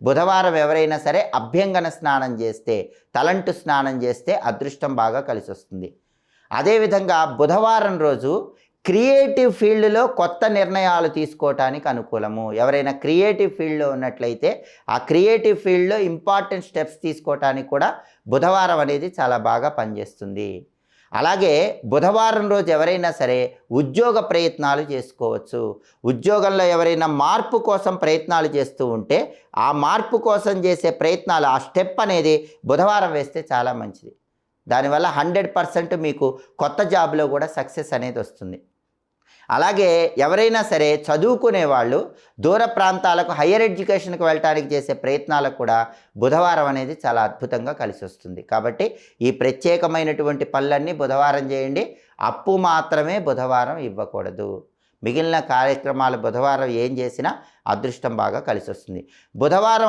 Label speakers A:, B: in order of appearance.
A: బుధవారం ఎవరైనా సరే అభ్యంగన స్నానం చేస్తే తలంటు స్నానం చేస్తే అదృష్టం బాగా కలిసి వస్తుంది అదేవిధంగా బుధవారం రోజు క్రియేటివ్ ఫీల్డ్లో కొత్త నిర్ణయాలు తీసుకోవటానికి అనుకూలము. ఎవరైనా క్రియేటివ్ ఫీల్డ్లో ఉన్నట్లయితే ఆ క్రియేటివ్ ఫీల్డ్లో ఇంపార్టెంట్ స్టెప్స్ తీసుకోవటానికి కూడా బుధవారం అనేది చాలా బాగా పనిచేస్తుంది. అలాగే బుధవారం రోజు ఎవరైనా సరే ఉద్యోగ ప్రయత్నాలు చేసుకోవచ్చు. ఉద్యోగంలో ఎవరైనా మార్పు కోసం ప్రయత్నాలు చేస్తూ ఉంటే ఆ మార్పు కోసం చేసే ప్రయత్నాలు ఆ స్టెప్ అనేది బుధవారం వేస్తే చాలా మంచిది. దానివల్ల హండ్రెడ్ పర్సెంట్ మీకు కొత్త జాబ్లో కూడా సక్సెస్ అనేది వస్తుంది. అలాగే ఎవరైనా సరే చదువుకునే వాళ్ళు దూర ప్రాంతాలకు హయ్యర్ ఎడ్యుకేషన్కి వెళ్ళటానికి చేసే ప్రయత్నాలకు కూడా బుధవారం అనేది చాలా అద్భుతంగా కలిసి వస్తుంది. కాబట్టి ఈ ప్రత్యేకమైనటువంటి పనులన్నీ బుధవారం చేయండి. అప్పు మాత్రమే బుధవారం ఇవ్వకూడదు. మిగిలిన కార్యక్రమాలు బుధవారం ఏం చేసినా అదృష్టం బాగా కలిసి వస్తుంది. బుధవారం